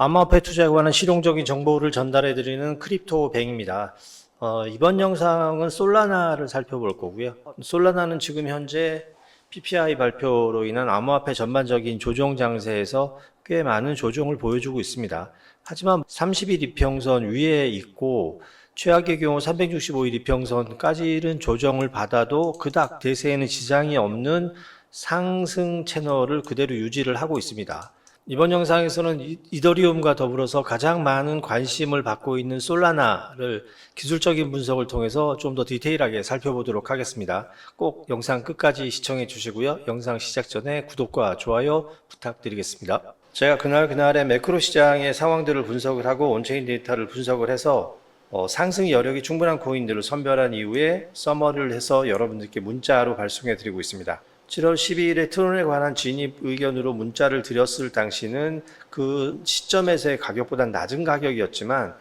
암호화폐 투자에 관한 실용적인 정보를 전달해 드리는 크립토 뱅입니다. 어, 이번 영상은 솔라나를 살펴볼 거고요. 솔라나는 지금 현재 PPI 발표로 인한 암호화폐 전반적인 조정 장세에서 꽤 많은 조정을 보여주고 있습니다. 하지만 30일 이평선 위에 있고 최악의 경우 365일 이평선까지는 조정을 받아도 그닥 대세에는 지장이 없는 상승 채널을 그대로 유지를 하고 있습니다. 이번 영상에서는 이- 이더리움과 더불어서 가장 많은 관심을 받고 있는 솔라나를 기술적인 분석을 통해서 좀 더 디테일하게 살펴보도록 하겠습니다. 꼭 영상 끝까지 시청해 주시고요. 영상 시작 전에 구독과 좋아요 부탁드리겠습니다. 제가 그날 그날의 매크로 시장의 상황들을 분석을 하고 온체인 데이터를 분석을 해서 어, 상승 여력이 충분한 코인들을 선별한 이후에 서머를 해서 여러분들께 문자로 발송해 드리고 있습니다. 7월 12일에 트론에 관한 진입 의견으로 문자를 드렸을 당시는 그 시점에서의 가격보다 낮은 가격이었지만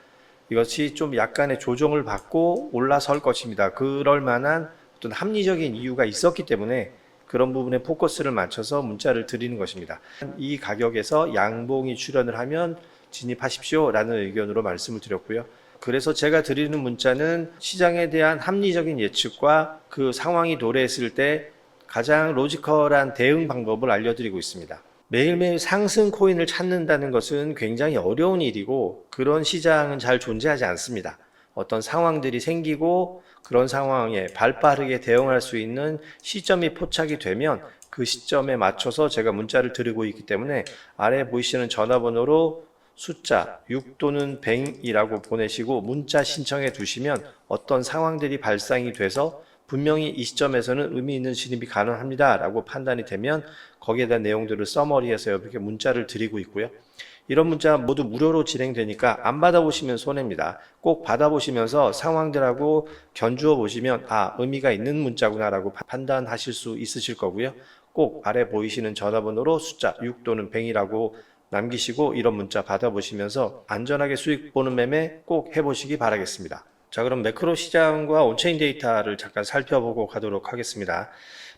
이것이 좀 약간의 조정을 받고 올라설 것입니다. 그럴 만한 어떤 합리적인 이유가 있었기 때문에 그런 부분에 포커스를 맞춰서 문자를 드리는 것입니다. 이 가격에서 양봉이 출현을 하면 진입하십시오라는 의견으로 말씀을 드렸고요. 그래서 제가 드리는 문자는 시장에 대한 합리적인 예측과 그 상황이 도래했을 때 가장 로지컬한 대응 방법을 알려드리고 있습니다. 매일매일 상승 코인을 찾는다는 것은 굉장히 어려운 일이고 그런 시장은 잘 존재하지 않습니다. 어떤 상황들이 생기고 그런 상황에 발 빠르게 대응할 수 있는 시점이 포착이 되면 그 시점에 맞춰서 제가 문자를 드리고 있기 때문에 아래 보이시는 전화번호로 숫자 6 또는 100이라고 보내시고 문자 신청해 두시면 어떤 상황들이 발생이 돼서 분명히 이 시점에서는 의미 있는 진입이 가능합니다. 라고 판단이 되면 거기에 대한 내용들을 써머리해서 이렇게 문자를 드리고 있고요. 이런 문자 모두 무료로 진행되니까 안 받아보시면 손해입니다. 꼭 받아보시면서 상황들하고 견주어 보시면 아, 의미가 있는 문자구나라고 판단하실 수 있으실 거고요. 꼭 아래 보이시는 전화번호로 숫자 6 또는 100이라고 남기시고 이런 문자 받아보시면서 안전하게 수익 보는 매매 꼭 해보시기 바라겠습니다. 자, 그럼 매크로 시장과 온체인 데이터를 잠깐 살펴보고 가도록 하겠습니다.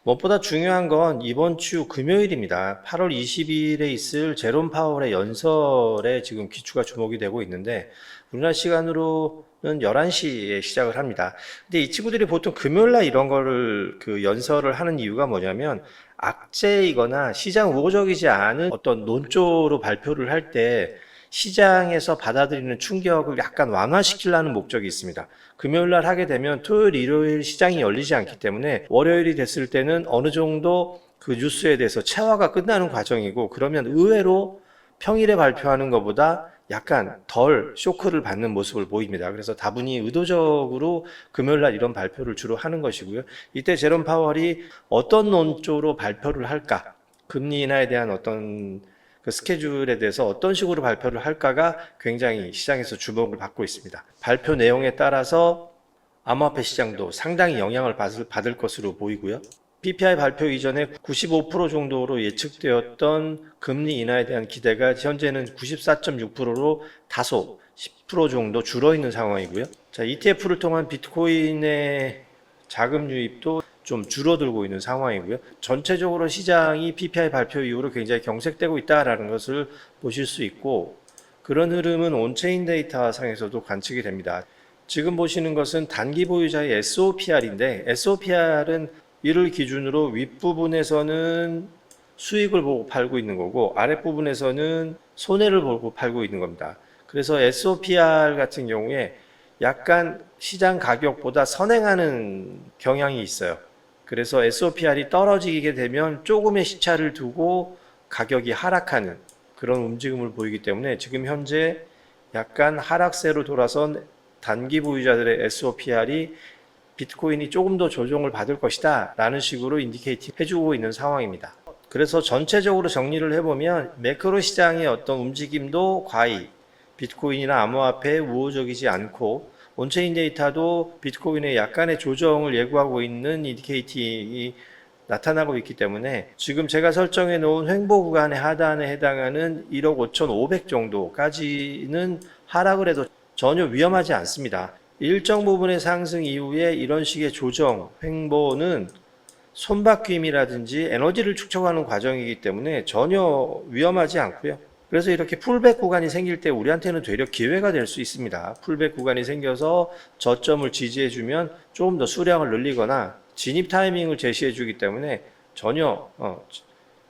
무엇보다 중요한 건 이번 주 금요일입니다. 8월 20일에 있을 제롬 파월의 연설에 지금 기초가 주목이 되고 있는데 우리나라 시간으로는 11시에 시작을 합니다. 근데 이 친구들이 보통 금요일 날 이런 거를 그 연설을 하는 이유가 뭐냐면 악재이거나 시장 우호적이지 않은 어떤 논조로 발표를 할때 시장에서 받아들이는 충격을 약간 완화시키려는 목적이 있습니다. 금요일 날 하게 되면 토요일, 일요일 시장이 열리지 않기 때문에 월요일이 됐을 때는 어느 정도 그 뉴스에 대해서 체화가 끝나는 과정이고 그러면 의외로 평일에 발표하는 것보다 약간 덜 쇼크를 받는 모습을 보입니다. 그래서 다분히 의도적으로 금요일 날 이런 발표를 주로 하는 것이고요. 이때 제롬 파월이 어떤 논조로 발표를 할까? 금리 인하에 대한 어떤 그 스케줄에 대해서 어떤 식으로 발표를 할까가 굉장히 시장에서 주목을 받고 있습니다. 발표 내용에 따라서 암호화폐 시장도 상당히 영향을 받을, 것으로 보이고요. PPI 발표 이전에 95% 정도로 예측되었던 금리 인하에 대한 기대가 현재는 94.6%로 다소 10% 정도 줄어 있는 상황이고요. 자, ETF를 통한 비트코인의 자금 유입도 좀 줄어들고 있는 상황이고요. 전체적으로 시장이 PPI 발표 이후로 굉장히 경색되고 있다라는 것을 보실 수 있고 그런 흐름은 온체인 데이터 상에서도 관측이 됩니다. 지금 보시는 것은 단기 보유자의 SOPR인데 SOPR은 이를 기준으로 윗부분에서는 수익을 보고 팔고 있는 거고 아랫부분에서는 손해를 보고 팔고 있는 겁니다. 그래서 SOPR 같은 경우에 약간 시장 가격보다 선행하는 경향이 있어요. 그래서 SOPR이 떨어지게 되면 조금의 시차를 두고 가격이 하락하는 그런 움직임을 보이기 때문에 지금 현재 약간 하락세로 돌아선 단기 보유자들의 SOPR이 비트코인이 조금 더 조정을 받을 것이다 라는 식으로 인디케이팅 해주고 있는 상황입니다. 그래서 전체적으로 정리를 해보면 매크로 시장의 어떤 움직임도 과히 비트코인이나 암호화폐에 우호적이지 않고 온체인 데이터도 비트코인의 약간의 조정을 예고하고 있는 인디케이팅이 나타나고 있기 때문에 지금 제가 설정해 놓은 횡보 구간의 하단에 해당하는 1억 5,500 정도까지는 하락을 해도 전혀 위험하지 않습니다. 일정 부분의 상승 이후에 이런 식의 조정, 횡보는 손바뀜이라든지 에너지를 축적하는 과정이기 때문에 전혀 위험하지 않고요. 그래서 이렇게 풀백 구간이 생길 때 우리한테는 되려 기회가 될 수 있습니다. 풀백 구간이 생겨서 저점을 지지해주면 조금 더 수량을 늘리거나 진입 타이밍을 제시해주기 때문에 전혀 어,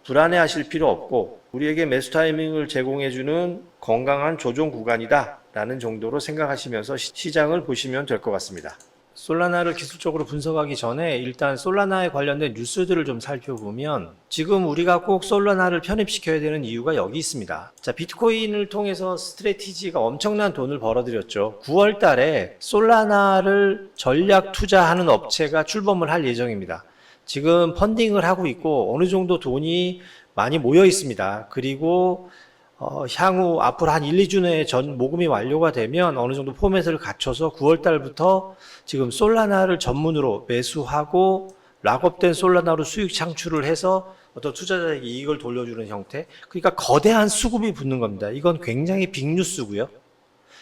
불안해하실 필요 없고 우리에게 매수 타이밍을 제공해주는 건강한 조정 구간이다라는 정도로 생각하시면서 시- 시장을 보시면 될 것 같습니다. 솔라나를 기술적으로 분석하기 전에 일단 솔라나에 관련된 뉴스들을 좀 살펴보면 지금 우리가 꼭 솔라나를 편입시켜야 되는 이유가 여기 있습니다. 자, 비트코인을 통해서 스트레티지가 엄청난 돈을 벌어들였죠. 9월 달에 솔라나를 전략 투자하는 업체가 출범을 할 예정입니다. 지금 펀딩을 하고 있고 어느 정도 돈이 많이 모여 있습니다. 그리고 어, 향후 앞으로 한 1, 2주 내에 전 모금이 완료가 되면 어느 정도 포맷을 갖춰서 9월 달부터 지금 솔라나를 전문으로 매수하고 락업된 솔라나로 수익 창출을 해서 어떤 투자자에게 이익을 돌려주는 형태. 그러니까 거대한 수급이 붙는 겁니다. 이건 굉장히 빅뉴스고요.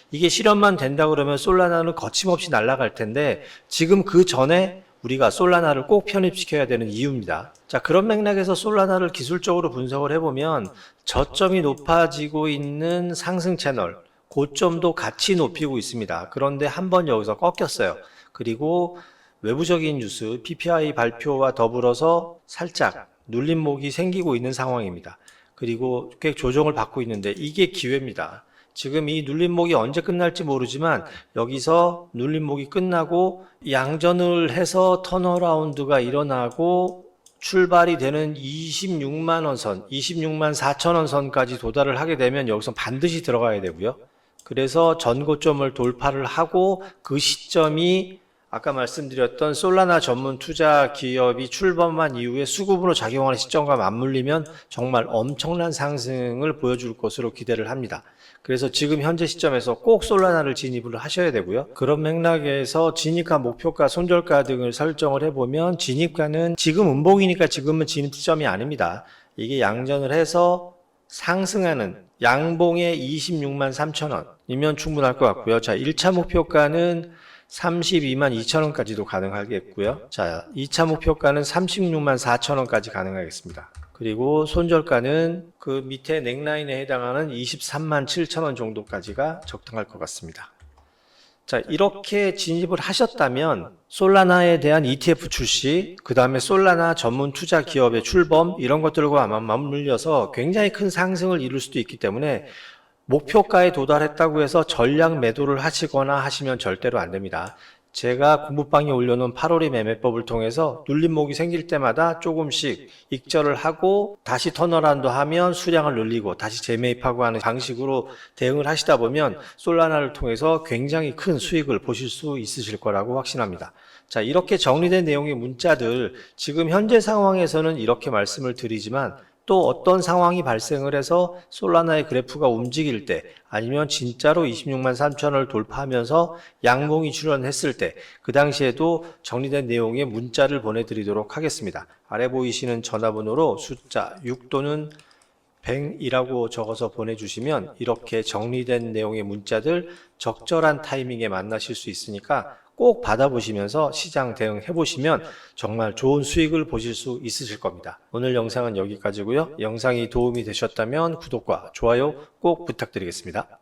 이게 실현만 된다 그러면 솔라나는 거침없이 날아갈 텐데 지금 그 전에 우리가 솔라나를 꼭 편입시켜야 되는 이유입니다. 자, 그런 맥락에서 솔라나를 기술적으로 분석을 해보면 저점이 높아지고 있는 상승 채널, 고점도 같이 높이고 있습니다. 그런데 한 번 여기서 꺾였어요. 그리고 외부적인 뉴스, PPI 발표와 더불어서 살짝 눌림목이 생기고 있는 상황입니다. 그리고 꽤 조정을 받고 있는데 이게 기회입니다. 지금 이 눌림목이 언제 끝날지 모르지만 여기서 눌림목이 끝나고 양전을 해서 턴어라운드가 일어나고 출발이 되는 26만 원 선, 26만 4천 원 선까지 도달을 하게 되면 여기서 반드시 들어가야 되고요. 그래서 전고점을 돌파를 하고 그 시점이 아까 말씀드렸던 솔라나 전문 투자 기업이 출범한 이후에 수급으로 작용하는 시점과 맞물리면 정말 엄청난 상승을 보여줄 것으로 기대를 합니다. 그래서 지금 현재 시점에서 꼭 솔라나를 진입을 하셔야 되고요. 그런 맥락에서 진입가, 목표가, 손절가 등을 설정을 해보면 진입가는 지금 음봉이니까 지금은 진입점이 아닙니다. 이게 양전을 해서 상승하는 양봉의 26만 3천 원이면 충분할 것 같고요. 자, 1차 목표가는 32만 2천 원까지도 가능하겠고요. 자, 2차 목표가는 36만 4천 원까지 가능하겠습니다. 그리고 손절가는 그 밑에 넥라인에 해당하는 23만 7천 원 정도까지가 적당할 것 같습니다. 자, 이렇게 진입을 하셨다면 솔라나에 대한 ETF 출시, 그 다음에 솔라나 전문 투자 기업의 출범 이런 것들과 아마 맞물려서 굉장히 큰 상승을 이룰 수도 있기 때문에 목표가에 도달했다고 해서 전량 매도를 하시거나 하시면 절대로 안 됩니다. 제가 공부방에 올려놓은 8월의 매매법을 통해서 눌림목이 생길 때마다 조금씩 익절을 하고 다시 턴어라운드 하면 수량을 늘리고 다시 재매입하고 하는 방식으로 대응을 하시다 보면 솔라나를 통해서 굉장히 큰 수익을 보실 수 있으실 거라고 확신합니다. 자, 이렇게 정리된 내용의 문자들 지금 현재 상황에서는 이렇게 말씀을 드리지만 또 어떤 상황이 발생을 해서 솔라나의 그래프가 움직일 때 아니면 진짜로 26만 3천을 돌파하면서 양봉이 출현했을 때 그 당시에도 정리된 내용의 문자를 보내드리도록 하겠습니다. 아래 보이시는 전화번호로 숫자 6 또는 100이라고 적어서 보내주시면 이렇게 정리된 내용의 문자들 적절한 타이밍에 만나실 수 있으니까 꼭 받아보시면서 시장 대응해 보시면 정말 좋은 수익을 보실 수 있으실 겁니다. 오늘 영상은 여기까지고요. 영상이 도움이 되셨다면 구독과 좋아요 꼭 부탁드리겠습니다.